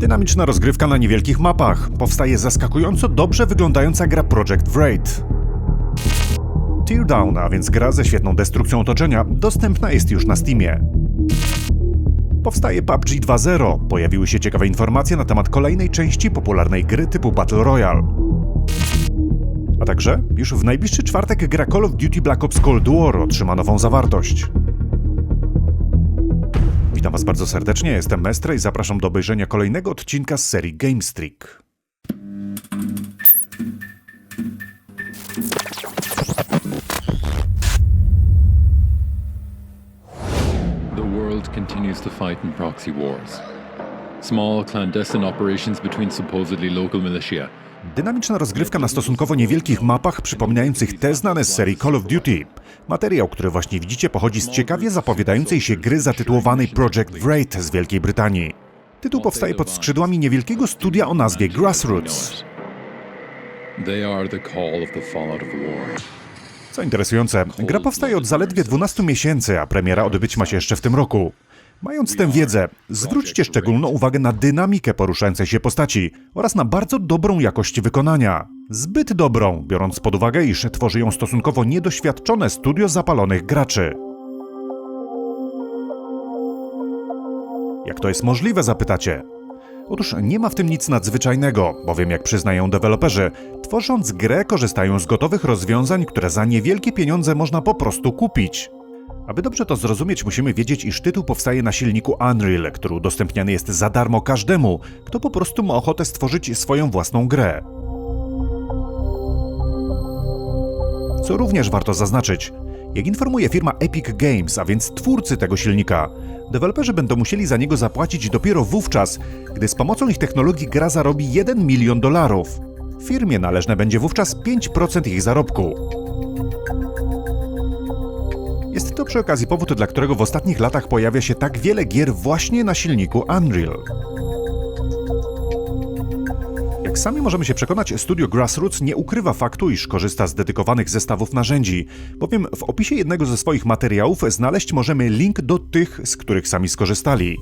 Dynamiczna rozgrywka na niewielkich mapach. Powstaje zaskakująco dobrze wyglądająca gra Project Wraith. Teardown, a więc gra ze świetną destrukcją otoczenia, dostępna jest już na Steamie. Powstaje PUBG 2.0. Pojawiły się ciekawe informacje na temat kolejnej części popularnej gry typu Battle Royale. A także już w najbliższy czwartek gra Call of Duty Black Ops Cold War otrzyma nową zawartość. Witam Was bardzo serdecznie, jestem Mestre i zapraszam do obejrzenia kolejnego odcinka z serii Game Streak. The world continues to fight in proxy wars. Small, clandestine operations between supposedly local militia. Dynamiczna rozgrywka na stosunkowo niewielkich mapach przypominających te znane z serii Call of Duty. Materiał, który właśnie widzicie, pochodzi z ciekawie zapowiadającej się gry zatytułowanej Project Wraith z Wielkiej Brytanii. Tytuł powstaje pod skrzydłami niewielkiego studia o nazwie Grassroots. Co interesujące, gra powstaje od zaledwie 12 miesięcy, a premiera odbyć ma się jeszcze w tym roku. Mając tę wiedzę, zwróćcie szczególną uwagę na dynamikę poruszającej się postaci oraz na bardzo dobrą jakość wykonania. Zbyt dobrą, biorąc pod uwagę, iż tworzy ją stosunkowo niedoświadczone studio zapalonych graczy. Jak to jest możliwe, zapytacie? Otóż nie ma w tym nic nadzwyczajnego, bowiem jak przyznają deweloperzy, tworząc grę korzystają z gotowych rozwiązań, które za niewielkie pieniądze można po prostu kupić. Aby dobrze to zrozumieć, musimy wiedzieć, iż tytuł powstaje na silniku Unreal, który udostępniany jest za darmo każdemu, kto po prostu ma ochotę stworzyć swoją własną grę. Co również warto zaznaczyć, jak informuje firma Epic Games, a więc twórcy tego silnika, deweloperzy będą musieli za niego zapłacić dopiero wówczas, gdy z pomocą ich technologii gra zarobi 1 milion dolarów. Firmie należne będzie wówczas 5% ich zarobku. Przy okazji powód, dla którego w ostatnich latach pojawia się tak wiele gier właśnie na silniku Unreal. Jak sami możemy się przekonać, studio Grassroots nie ukrywa faktu, iż korzysta z dedykowanych zestawów narzędzi, bowiem w opisie jednego ze swoich materiałów znaleźć możemy link do tych, z których sami skorzystali.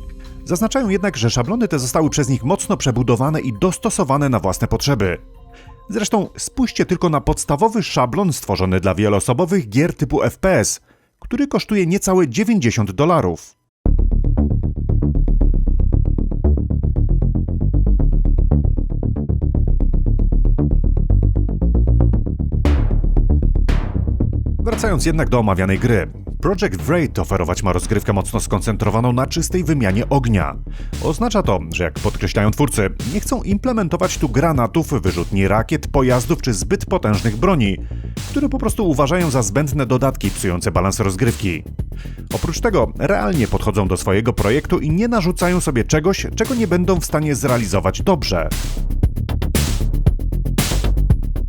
Zaznaczają jednak, że szablony te zostały przez nich mocno przebudowane i dostosowane na własne potrzeby. Zresztą spójrzcie tylko na podstawowy szablon stworzony dla wieloosobowych gier typu FPS, który kosztuje niecałe 90 dolarów. Wracając jednak do omawianej gry. Project Wraith oferować ma rozgrywkę mocno skoncentrowaną na czystej wymianie ognia. Oznacza to, że jak podkreślają twórcy, nie chcą implementować tu granatów, wyrzutni rakiet, pojazdów czy zbyt potężnych broni, które po prostu uważają za zbędne dodatki psujące balans rozgrywki. Oprócz tego realnie podchodzą do swojego projektu i nie narzucają sobie czegoś, czego nie będą w stanie zrealizować dobrze.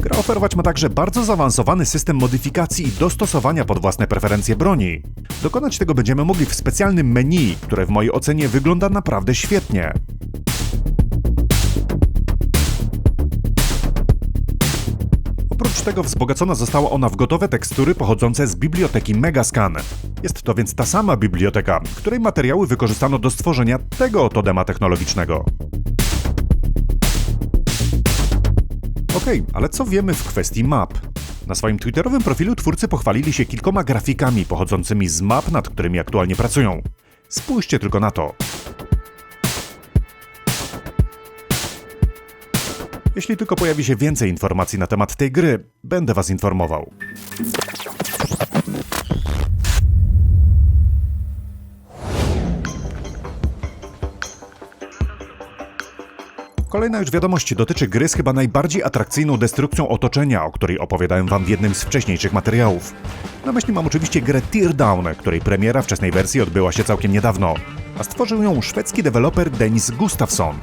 Gra oferować ma także bardzo zaawansowany system modyfikacji i dostosowania pod własne preferencje broni. Dokonać tego będziemy mogli w specjalnym menu, które w mojej ocenie wygląda naprawdę świetnie. Oprócz tego wzbogacona została ona w gotowe tekstury pochodzące z biblioteki Megascan. Jest to więc ta sama biblioteka, której materiały wykorzystano do stworzenia tego oto dema technologicznego. Okej, ale co wiemy w kwestii map? Na swoim twitterowym profilu twórcy pochwalili się kilkoma grafikami pochodzącymi z map, nad którymi aktualnie pracują. Spójrzcie tylko na to. Jeśli tylko pojawi się więcej informacji na temat tej gry, będę Was informował. Kolejna już wiadomość dotyczy gry z chyba najbardziej atrakcyjną destrukcją otoczenia, o której opowiadałem wam w jednym z wcześniejszych materiałów. Na myśli mam oczywiście grę Teardown, której premiera wczesnej wersji odbyła się całkiem niedawno, a stworzył ją szwedzki deweloper Denis Gustafsson.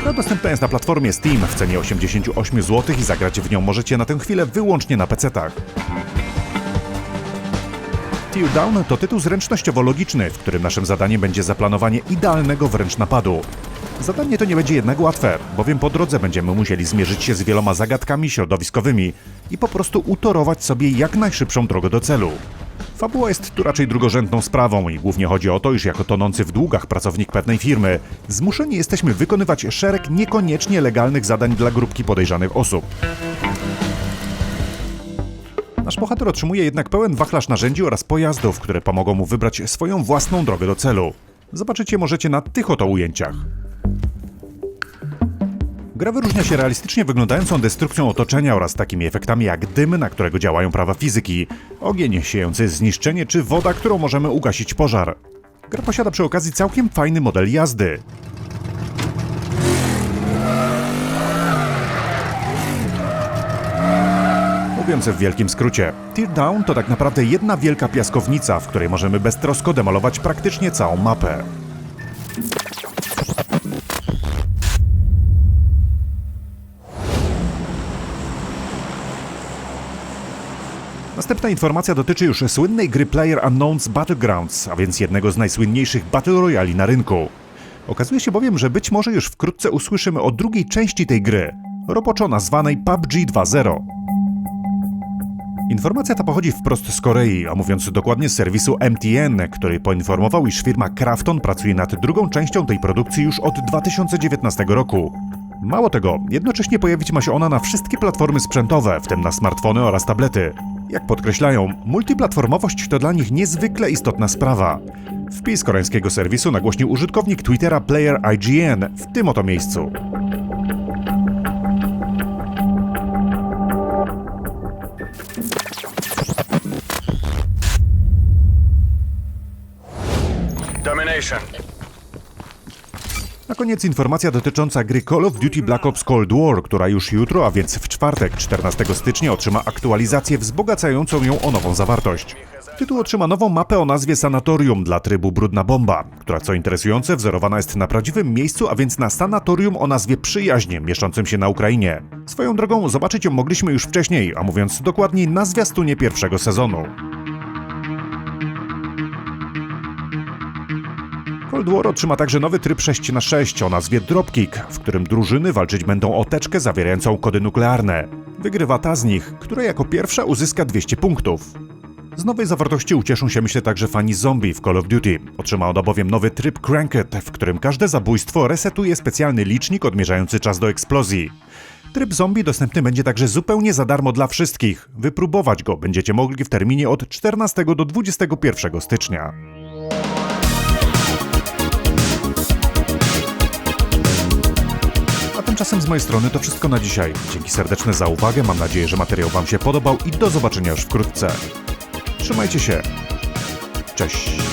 Gra dostępna jest na platformie Steam w cenie 88 zł i zagrać w nią możecie na tę chwilę wyłącznie na PC-tach. Teardown to tytuł zręcznościowo-logiczny, w którym naszym zadaniem będzie zaplanowanie idealnego wręcz napadu. Zadanie to nie będzie jednak łatwe, bowiem po drodze będziemy musieli zmierzyć się z wieloma zagadkami środowiskowymi i po prostu utorować sobie jak najszybszą drogę do celu. Fabuła jest tu raczej drugorzędną sprawą i głównie chodzi o to, iż jako tonący w długach pracownik pewnej firmy zmuszeni jesteśmy wykonywać szereg niekoniecznie legalnych zadań dla grupki podejrzanych osób. Nasz bohater otrzymuje jednak pełen wachlarz narzędzi oraz pojazdów, które pomogą mu wybrać swoją własną drogę do celu. Zobaczycie możecie na tych oto ujęciach. Gra wyróżnia się realistycznie wyglądającą destrukcją otoczenia oraz takimi efektami jak dym, na którego działają prawa fizyki, ogień siejący zniszczenie czy woda, którą możemy ugasić pożar. Gra posiada przy okazji całkiem fajny model jazdy. Mówiąc w wielkim skrócie, Teardown to tak naprawdę jedna wielka piaskownica, w której możemy beztrosko demolować praktycznie całą mapę. Następna informacja dotyczy już słynnej gry Player Unknown's Battlegrounds, a więc jednego z najsłynniejszych Battle Royali na rynku. Okazuje się bowiem, że być może już wkrótce usłyszymy o drugiej części tej gry, roboczo nazwanej PUBG 2.0. Informacja ta pochodzi wprost z Korei, a mówiąc dokładnie z serwisu MTN, który poinformował, iż firma Krafton pracuje nad drugą częścią tej produkcji już od 2019 roku. Mało tego, jednocześnie pojawić ma się ona na wszystkie platformy sprzętowe, w tym na smartfony oraz tablety. Jak podkreślają, multiplatformowość to dla nich niezwykle istotna sprawa. Wpis koreańskiego serwisu nagłośnił użytkownik Twittera Player IGN w tym oto miejscu. Na koniec informacja dotycząca gry Call of Duty Black Ops Cold War, która już jutro, a więc w czwartek 14 stycznia otrzyma aktualizację wzbogacającą ją o nową zawartość. Tytuł otrzyma nową mapę o nazwie Sanatorium dla trybu Brudna Bomba, która co interesujące wzorowana jest na prawdziwym miejscu, a więc na sanatorium o nazwie Przyjaźnie, mieszczącym się na Ukrainie. Swoją drogą zobaczyć ją mogliśmy już wcześniej, a mówiąc dokładniej na zwiastunie pierwszego sezonu. Cold War otrzyma także nowy tryb 6 na 6 o nazwie Dropkick, w którym drużyny walczyć będą o teczkę zawierającą kody nuklearne. Wygrywa ta z nich, która jako pierwsza uzyska 200 punktów. Z nowej zawartości ucieszą się myślę także fani zombie w Call of Duty. Otrzyma on bowiem nowy tryb Cranked, w którym każde zabójstwo resetuje specjalny licznik odmierzający czas do eksplozji. Tryb zombie dostępny będzie także zupełnie za darmo dla wszystkich. Wypróbować go będziecie mogli w terminie od 14 do 21 stycznia. Tymczasem z mojej strony to wszystko na dzisiaj. Dzięki serdeczne za uwagę, mam nadzieję, że materiał Wam się podobał i do zobaczenia już wkrótce. Trzymajcie się. Cześć.